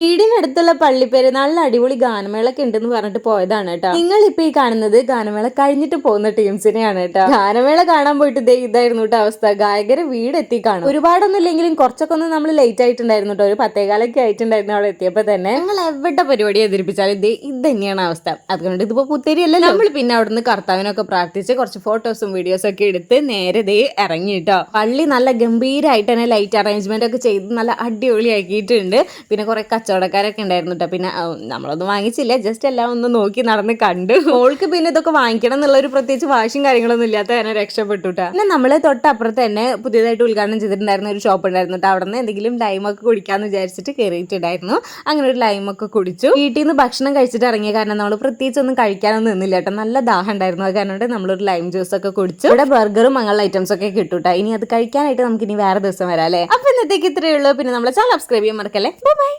വീടിനടുത്തുള്ള പള്ളിപ്പെരുന്നാളിൽ അടിപൊളി ഗാനമേളൊക്കെ ഉണ്ടെന്ന് പറഞ്ഞിട്ട് പോയതാണ് കേട്ടോ. നിങ്ങൾ ഇപ്പൊ ഈ കാണുന്നത് ഗാനമേള കഴിഞ്ഞിട്ട് പോകുന്ന ടീംസിനെയാണ് കേട്ടോ. ഗാനമേള കാണാൻ പോയിട്ട് ദേ ഇതായിരുന്നു കേട്ടോ അവസ്ഥ. ഗായകര് എത്തി കാണും. ഒരുപാടൊന്നും ഇല്ലെങ്കിലും കുറച്ചൊക്കെ ഒന്ന് നമ്മൾ ലേറ്റ് ആയിട്ടുണ്ടായിരുന്നു കേട്ടോ. ഒരു പത്തേകാലൊക്കെ ആയിട്ടുണ്ടായിരുന്നു അവിടെ എത്തിയപ്പോ തന്നെ. നിങ്ങൾ എവിടെ പരിപാടി അവതരിപ്പിച്ചാലും ദേ ഇത് തന്നെയാണ് അവസ്ഥ അതുകൊണ്ട് ഇതിപ്പോ പുത്തേരിയല്ല? നമ്മൾ പിന്നെ അവിടുന്ന് കർത്താവിനൊക്കെ പ്രാർത്ഥിച്ച് കുറച്ച് ഫോട്ടോസും വീഡിയോസും ഒക്കെ എടുത്ത് നേരെ ദേ ഇറങ്ങി കേട്ടോ. പള്ളി നല്ല ഗംഭീരമായിട്ട് തന്നെ ലൈറ്റ് അറേഞ്ച്മെന്റ് ഒക്കെ ചെയ്ത് നല്ല അടിപൊളിയാക്കിയിട്ടുണ്ട്. പിന്നെ കുറെ കച്ചവടക്കാരൊക്കെ ഉണ്ടായിരുന്നു കേട്ടോ പിന്നെ നമ്മളൊന്നും വാങ്ങിച്ചില്ല. ജസ്റ്റ് എല്ലാം ഒന്ന് നോക്കി നടന്ന് കണ്ടു. മോൾക്ക് പിന്നെ ഇതൊക്കെ വാങ്ങിക്കണം എന്നുള്ള ഒരു പ്രത്യേകിച്ച് വാശിയും കാര്യങ്ങളൊന്നും ഇല്ലാത്ത തന്നെ രക്ഷപ്പെട്ടു കേട്ടോ പിന്നെ നമ്മൾ തൊട്ടപ്പുറത്ത് തന്നെ പുതിയതായിട്ട് ഉദ്ഘാടനം ചെയ്തിട്ടുണ്ടായിരുന്ന ഒരു ഷോപ്പ് ഉണ്ടായിരുന്നു കേട്ടോ അവിടെ നിന്ന് എന്തെങ്കിലും ലൈമൊക്കെ കുടിക്കാന്ന് വിചാരിച്ചിട്ട് കയറിയിട്ടുണ്ടായിരുന്നു അങ്ങനെ ഒരു ലൈമൊക്കെ കുടിച്ചു. വീട്ടിൽ നിന്ന് ഭക്ഷണം കഴിച്ചിട്ട് ഇറങ്ങിയ കാരണം നമ്മൾ പ്രത്യേകിച്ച് ഒന്നും കഴിക്കാനൊന്നും നിന്നില്ല കേട്ടോ നല്ല ദാഹം ഉണ്ടായിരുന്നു. അത് കാരണം നമ്മളൊരു ലൈം ജ്യൂസ് ഒക്കെ കുടിച്ചു. ഇവിടെ ബർഗറും അങ്ങനെയുള്ള ഐറ്റംസ് ഒക്കെ കേട്ടോ ഇനി അത് കഴിക്കാനായിട്ട് നമുക്ക് ഇനി വേറെ ദിവസം വരാം അല്ലേ അപ്പൊ ഇന്നത്തേക്ക് ഇത്രയേ ഉള്ളൂ. പിന്നെ നമ്മളെ ചാനൽ സബ്സ്ക്രൈബ് ചെയ്യാൻ മറക്കല്ലേ? ബൈ